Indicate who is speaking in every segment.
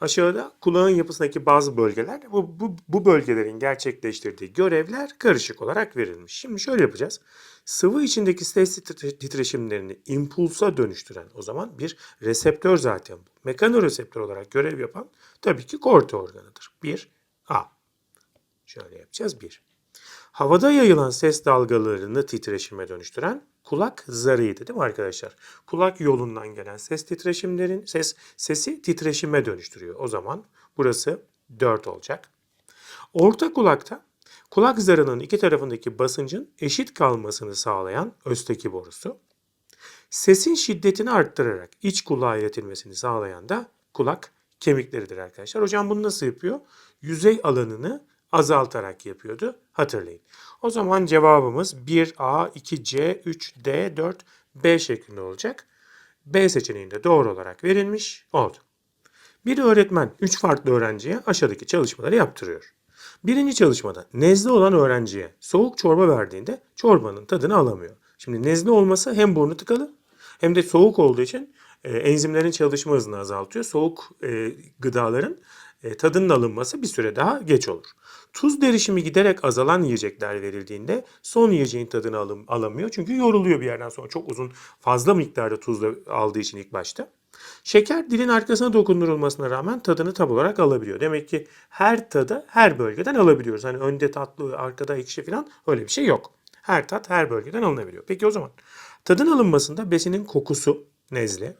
Speaker 1: Aşağıda kulağın yapısındaki bazı bölgeler, bu, bu, bu bölgelerin gerçekleştirdiği görevler karışık olarak verilmiş. Şimdi şöyle yapacağız. Sıvı içindeki ses titre- titreşimlerini impulsa dönüştüren o zaman bir reseptör zaten bu. Mekanoreseptör olarak görev yapan tabii ki korte organıdır. 1 A. Şöyle yapacağız 1. Havada yayılan ses dalgalarını titreşime dönüştüren kulak zarıydı değil mi arkadaşlar? Kulak yolundan gelen ses titreşimlerin ses sesi titreşime dönüştürüyor. O zaman burası 4 olacak. Orta kulakta kulak zarının iki tarafındaki basıncın eşit kalmasını sağlayan östeki borusu. Sesin şiddetini arttırarak iç kulağa iletilmesini sağlayan da kulak kemikleridir arkadaşlar. Hocam bunu nasıl yapıyor? Yüzey alanını azaltarak yapıyordu. Hatırlayın. O zaman cevabımız 1A, 2C, 3D, 4B şeklinde olacak. B seçeneğinde doğru olarak verilmiş oldu. Bir öğretmen 3 farklı öğrenciye aşağıdaki çalışmaları yaptırıyor. Birinci çalışmada nezle olan öğrenciye soğuk çorba verdiğinde çorbanın tadını alamıyor. Şimdi nezle olması hem burnu tıkalı hem de soğuk olduğu için e, enzimlerin çalışma hızını azaltıyor. Soğuk e, gıdaların e, tadının alınması bir süre daha geç olur. Tuz derişimi giderek azalan yiyecekler verildiğinde son yiyeceğin tadını alım, alamıyor. Çünkü yoruluyor bir yerden sonra çok uzun fazla miktarda tuzla aldığı için ilk başta. Şeker dilin arkasına dokundurulmasına rağmen tadını tam olarak alabiliyor. Demek ki her tadı her bölgeden alabiliyoruz. Hani önde tatlı, arkada ekşi falan öyle bir şey yok. Her tat her bölgeden alınabiliyor. Peki o zaman tadın alınmasında besinin kokusu nezle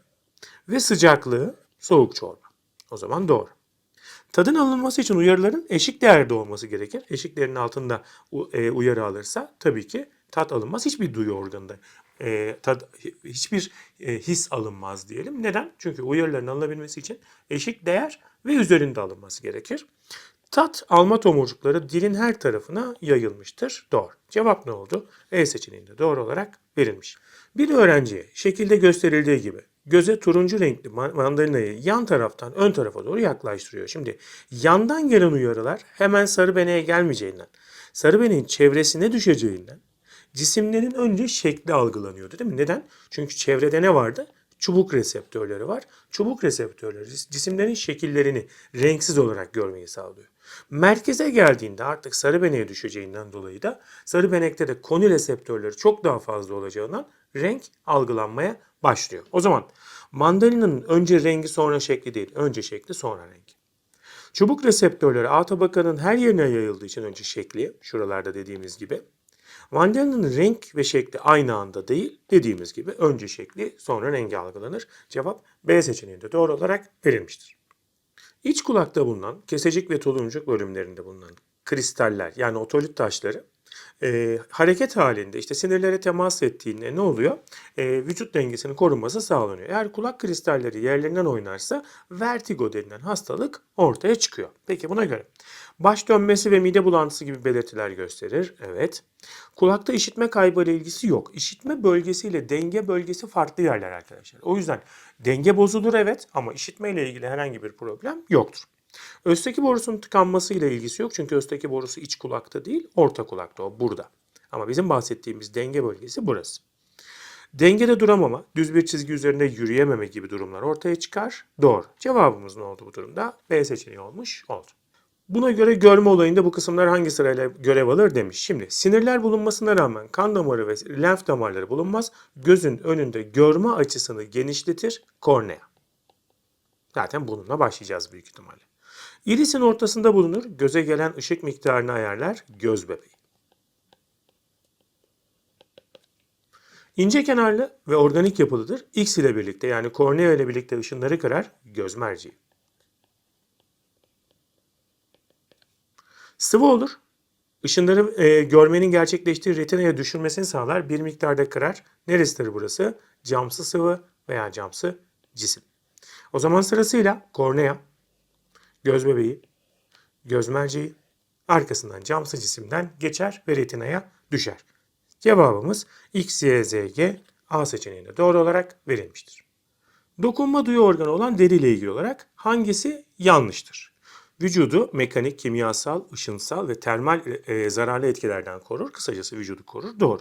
Speaker 1: ve sıcaklığı soğuk çorba. O zaman doğru. Tadın alınması için uyarıların eşik değerde olması gerekir. Eşik altında e, uyarı alırsa tabii ki tat alınmaz. Hiçbir duyu organında e, tad, hiçbir e, his alınmaz diyelim. Neden? Çünkü uyarıların alınabilmesi için eşik değer ve üzerinde alınması gerekir. Tat alma tomurcukları dilin her tarafına yayılmıştır. Doğru. Cevap ne oldu? E seçeneğinde doğru olarak verilmiş. Bir öğrenciye şekilde gösterildiği gibi göze turuncu renkli ma- mandalinayı yan taraftan ön tarafa doğru yaklaştırıyor. Şimdi yandan gelen uyarılar hemen sarı beneğe gelmeyeceğinden, sarı beneğin çevresine düşeceğinden cisimlerin önce şekli algılanıyordu değil mi? Neden? Çünkü çevrede ne vardı? Çubuk reseptörleri var. Çubuk reseptörleri cis- cisimlerin şekillerini renksiz olarak görmeyi sağlıyor. Merkeze geldiğinde artık sarı beneğe düşeceğinden dolayı da sarı benekte de koni reseptörleri çok daha fazla olacağından renk algılanmaya başlıyor. O zaman mandalinanın önce rengi sonra şekli değil, önce şekli sonra rengi. Çubuk reseptörleri A tabakanın her yerine yayıldığı için önce şekli, şuralarda dediğimiz gibi. Vandalina'nın renk ve şekli aynı anda değil, dediğimiz gibi önce şekli sonra rengi algılanır. Cevap B seçeneğinde doğru olarak verilmiştir. İç kulakta bulunan kesecik ve tuluncuk bölümlerinde bulunan kristaller yani otolit taşları e, hareket halinde işte sinirlere temas ettiğinde ne oluyor? E, vücut dengesinin korunması sağlanıyor. Eğer kulak kristalleri yerlerinden oynarsa vertigo denilen hastalık ortaya çıkıyor. Peki buna göre baş dönmesi ve mide bulantısı gibi belirtiler gösterir. Evet. Kulakta işitme kaybıyla ilgisi yok. İşitme bölgesiyle denge bölgesi farklı yerler arkadaşlar. O yüzden denge bozulur evet ama işitme ile ilgili herhangi bir problem yoktur. Östeki borusunun tıkanmasıyla ilgisi yok çünkü östeki borusu iç kulakta değil, orta kulakta o burada. Ama bizim bahsettiğimiz denge bölgesi burası. Dengede duramama, düz bir çizgi üzerinde yürüyememe gibi durumlar ortaya çıkar. Doğru. Cevabımız ne oldu bu durumda? B seçeneği olmuş oldu. Buna göre görme olayında bu kısımlar hangi sırayla görev alır demiş. Şimdi sinirler bulunmasına rağmen kan damarı ve lenf damarları bulunmaz. Gözün önünde görme açısını genişletir kornea. Zaten bununla başlayacağız büyük ihtimalle. İrisin ortasında bulunur, göze gelen ışık miktarını ayarlar göz bebeği. İnce kenarlı ve organik yapılıdır. X ile birlikte yani kornea ile birlikte ışınları kırar göz merceği. Sıvı olur. Işınları e, görmenin gerçekleştiği retinaya düşürmesini sağlar. Bir miktarda kırar. Neresidir burası? Camsı sıvı veya camsı cisim. O zaman sırasıyla kornea, göz bebeği, göz merceği, arkasından camsı cisimden geçer ve retinaya düşer. Cevabımız X, Y, Z, G, A seçeneğinde doğru olarak verilmiştir. Dokunma duyu organı olan deri ile ilgili olarak hangisi yanlıştır? Vücudu mekanik, kimyasal, ışınsal ve termal e, zararlı etkilerden korur. Kısacası vücudu korur. Doğru.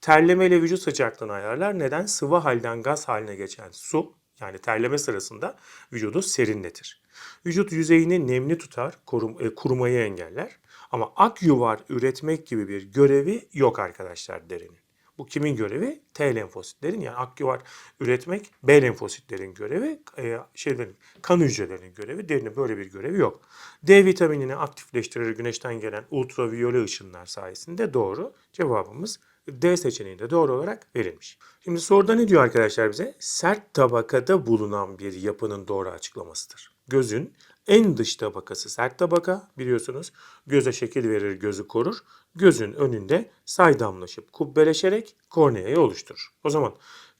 Speaker 1: Terleme ile vücut sıcaklığını ayarlar. Neden? Sıvı halden gaz haline geçen su yani terleme sırasında vücudu serinletir. Vücut yüzeyini nemli tutar, korum, e, kurumayı engeller. Ama ak yuvar üretmek gibi bir görevi yok arkadaşlar derinin. Bu kimin görevi? T lenfositlerin yani ak yuvar üretmek B lenfositlerin görevi, e, şeylerin, kan hücrelerinin görevi. Derinin böyle bir görevi yok. D vitaminini aktifleştirir güneşten gelen ultraviyole ışınlar sayesinde doğru. Cevabımız D seçeneğinde doğru olarak verilmiş. Şimdi soruda ne diyor arkadaşlar bize? Sert tabakada bulunan bir yapının doğru açıklamasıdır. Gözün en dış tabakası sert tabaka biliyorsunuz. Göze şekil verir, gözü korur. Gözün önünde saydamlaşıp kubbeleşerek korneayı oluşturur. O zaman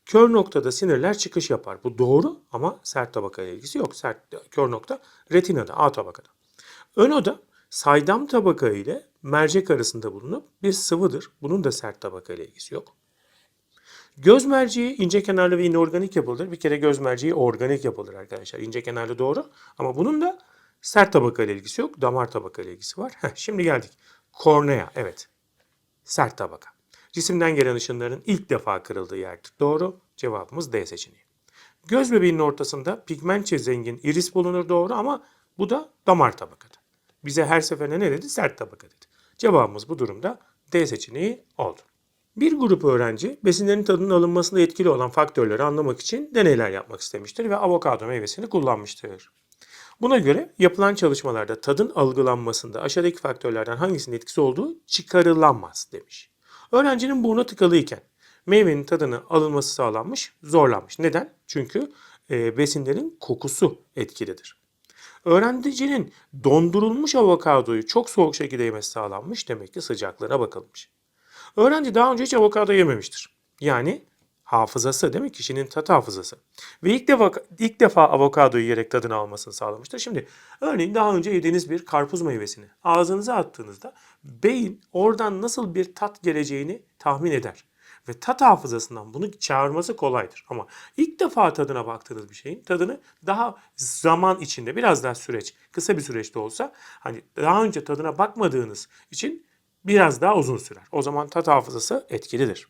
Speaker 1: kör noktada sinirler çıkış yapar. Bu doğru ama sert tabaka ile ilgisi yok. Sert kör nokta retinada, A tabakada. Ön oda saydam tabaka ile mercek arasında bulunup bir sıvıdır. Bunun da sert tabaka ile ilgisi yok. Göz merceği ince kenarlı ve inorganik yapılır. Bir kere göz merceği organik yapılır arkadaşlar. İnce kenarlı doğru ama bunun da sert tabaka ile ilgisi yok. Damar tabaka ile ilgisi var. Heh, şimdi geldik. Kornea evet. Sert tabaka. Cisimden gelen ışınların ilk defa kırıldığı yerdir. Doğru. Cevabımız D seçeneği. Göz bebeğinin ortasında pigmentçe zengin iris bulunur doğru ama bu da damar tabakada. Bize her seferinde ne dedi? Sert tabaka dedi. Cevabımız bu durumda D seçeneği oldu. Bir grup öğrenci besinlerin tadının alınmasında etkili olan faktörleri anlamak için deneyler yapmak istemiştir ve avokado meyvesini kullanmıştır. Buna göre yapılan çalışmalarda tadın algılanmasında aşağıdaki faktörlerden hangisinin etkisi olduğu çıkarılamaz demiş. Öğrencinin burnu tıkalıyken meyvenin tadını alınması sağlanmış, zorlanmış. Neden? Çünkü e, besinlerin kokusu etkilidir. Öğrencinin dondurulmuş avokadoyu çok soğuk şekilde yemesi sağlanmış. Demek ki sıcaklığına bakılmış. Öğrenci daha önce hiç avokado yememiştir. Yani hafızası değil mi? Kişinin tat hafızası. Ve ilk defa ilk defa avokado yiyerek tadını almasını sağlamıştır. Şimdi örneğin daha önce yediğiniz bir karpuz meyvesini ağzınıza attığınızda beyin oradan nasıl bir tat geleceğini tahmin eder. Ve tat hafızasından bunu çağırması kolaydır. Ama ilk defa tadına baktığınız bir şeyin tadını daha zaman içinde biraz daha süreç, kısa bir süreçte olsa hani daha önce tadına bakmadığınız için biraz daha uzun sürer. O zaman tat hafızası etkilidir.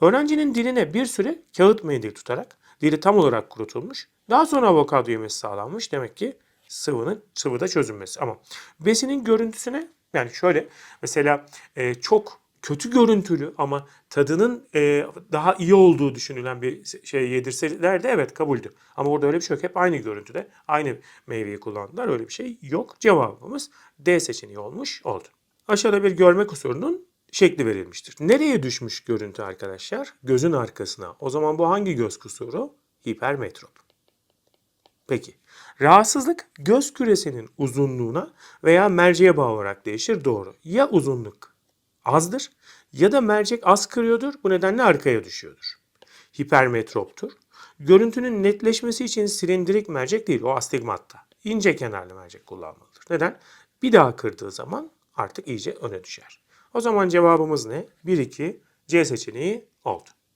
Speaker 1: Öğrencinin diline bir süre kağıt mendil tutarak dili tam olarak kurutulmuş. Daha sonra avokado yemesi sağlanmış. Demek ki sıvının sıvıda çözünmesi. Ama besinin görüntüsüne yani şöyle mesela e, çok kötü görüntülü ama tadının e, daha iyi olduğu düşünülen bir şey yedirseler de evet kabuldü. Ama orada öyle bir şey yok. Hep aynı görüntüde aynı meyveyi kullandılar. Öyle bir şey yok. Cevabımız D seçeneği olmuş oldu. Aşağıda bir görme kusurunun şekli verilmiştir. Nereye düşmüş görüntü arkadaşlar? Gözün arkasına. O zaman bu hangi göz kusuru? Hipermetrop. Peki. Rahatsızlık göz küresinin uzunluğuna veya merceğe bağlı olarak değişir. Doğru. Ya uzunluk azdır ya da mercek az kırıyordur. Bu nedenle arkaya düşüyordur. Hipermetroptur. Görüntünün netleşmesi için silindirik mercek değil. O astigmatta. İnce kenarlı mercek kullanmalıdır. Neden? Bir daha kırdığı zaman artık iyice öne düşer. O zaman cevabımız ne? 1-2 C seçeneği oldu.